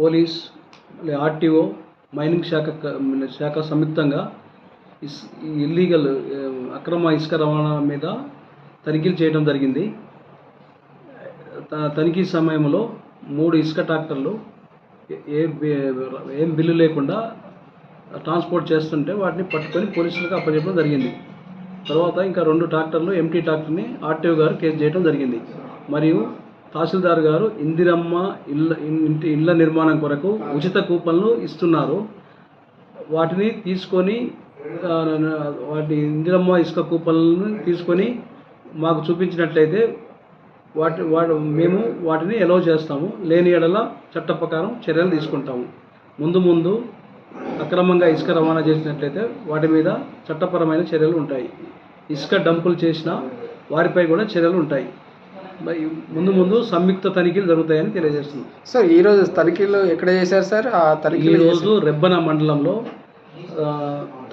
Police RTO mining శాఖ శాఖ సంయుక్తంగా ఇస్ ఇల్లీగల్ అక్రమ ఇసుక రవాణా మీద తనిఖీలు చేయడం జరిగింది. త- తనిఖీ సమయంలో మూడు ఇసుక ట్రాక్టర్లు ఏ- ఏం బిల్లు లేకుండా ట్రాన్స్పోర్ట్ చేస్తుంటే వాటిని పట్టుకొని పోలీసులకు అప్పచెప్పడం జరిగింది. తర్వాత ఇంకా రెండు ట్రాక్టర్లు ఎంటీ ట్రాక్టర్ని ఆర్టీఓ గారు కేసు చేయడం జరిగింది. మరియు తహసీల్దార్ గారు ఇందిరమ్మ ఇళ్ళ ఇంటి ఇళ్ళ నిర్మాణం కొరకు ఉచిత కూపన్లు ఇస్తున్నారు. వాటిని తీసుకొని వాటి ఇందిరమ్మ ఇసుక కూపన్లను తీసుకొని మాకు చూపించినట్లయితే వాటి వాటి మేము వాటిని ఎలో చేస్తాము. లేని ఎడల చట్ట ప్రకారం చర్యలు తీసుకుంటాము. ముందు ముందు అక్రమంగా ఇసుక రవాణా చేసినట్లయితే వాటి మీద చట్టపరమైన చర్యలు ఉంటాయి. ఇసుక డంపులు చేసిన వారిపై కూడా చర్యలు ఉంటాయి. ముందు ముందు సంయుక్త తనిఖీలు జరుగుతాయని తెలియజేస్తున్నాం. సార్ ఈరోజు తనిఖీలు ఎక్కడ చేశారు సార్? ఆ తనిఖీలు ఈరోజు రెబ్బన మండలంలో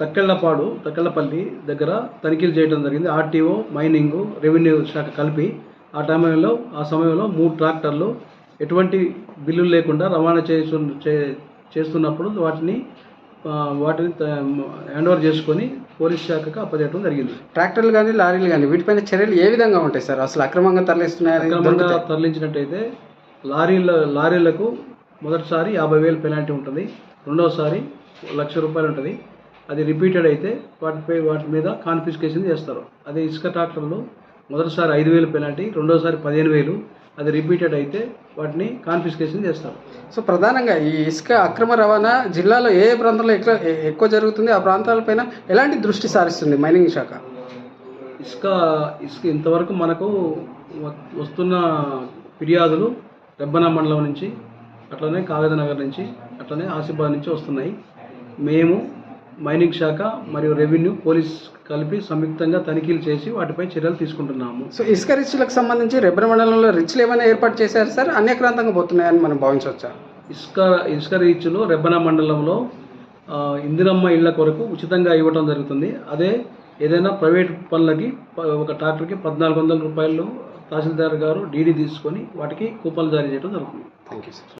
తక్కెళ్ళపాడు తక్కెళ్ళపల్లి దగ్గర తనిఖీలు చేయడం జరిగింది. ఆర్టీఓ మైనింగ్ రెవెన్యూ శాఖ కలిపి ఆ టైంలో ఆ సమయంలో మూడు ట్రాక్టర్లు ఎటువంటి బిల్లులు లేకుండా రవాణా చేస్తున్నప్పుడు వాటిని వాటిని హ్యాండ్ ఓవర్ చేసుకొని పోలీస్ శాఖకు అప్పచెప్పడం జరిగింది. ట్రాక్టర్లు కానీ లారీలు కానీ వీటిపైన చర్యలు ఏ విధంగా ఉంటాయి సార్? అసలు అక్రమంగా తరలిస్తున్నాయని అక్రమంగా తరలించినట్టయితే లారీల లారీలకు మొదటిసారి యాభై వేలు పెనాల్టీ ఉంటుంది. రెండవసారి లక్ష రూపాయలు ఉంటుంది. అది రిపీటెడ్ అయితే వాటిపై వాటి మీద కాన్ఫిస్కేషన్ చేస్తారు. అదే ఇసుక ట్రాక్టర్లు మొదటిసారి ఐదు వేలు పెనాల్టీ రెండోసారి పదిహేను వేలు అది రిపీటెడ్ అయితే వాటిని కాన్ఫిస్కేషన్ చేస్తారు. సో ప్రధానంగా ఈ ఇసుక అక్రమ రవాణా జిల్లాలో ఏ ప్రాంతాల్లో ఎక్కువ ఎక్కువ జరుగుతుంది ఆ ప్రాంతాలపైన ఎలాంటి దృష్టి సారిస్తుంది మైనింగ్ శాఖ? ఇసుక ఇసుక ఇంతవరకు మనకు వస్తున్న ఫిర్యాదులు రెబ్బన మండలం నుంచి అట్లనే కాగజనగర్ నుంచి అట్లనే ఆసిఫాబాద్ నుంచి వస్తున్నాయి. మేము మైనింగ్ శాఖ మరియు రెవెన్యూ పోలీస్ కలిపి సంయుక్తంగా తనిఖీలు చేసి వాటిపై చర్యలు తీసుకుంటున్నాము. సో ఇసుక రిచ్లకు సంబంధించి రెబ్బర్ మండలంలో రిచ్లు ఏమైనా ఏర్పాటు చేశారు సార్? అన్యక్రాంతంగా పోతున్నాయని మనం భావించవచ్చా? ఇసుక ఇసుక రీచ్లు రెబ్బన మండలంలో ఇందిరమ్మ ఇళ్ళ కొరకు ఉచితంగా ఇవ్వడం జరుగుతుంది. అదే ఏదైనా ప్రైవేట్ పనులకి ఒక ట్రాక్టర్కి పద్నాలుగు వందల రూపాయలు తహసీల్దార్ గారు డీడీ తీసుకొని వాటికి కూపన్లు జారీ చేయడం జరుగుతుంది. Thank you sir.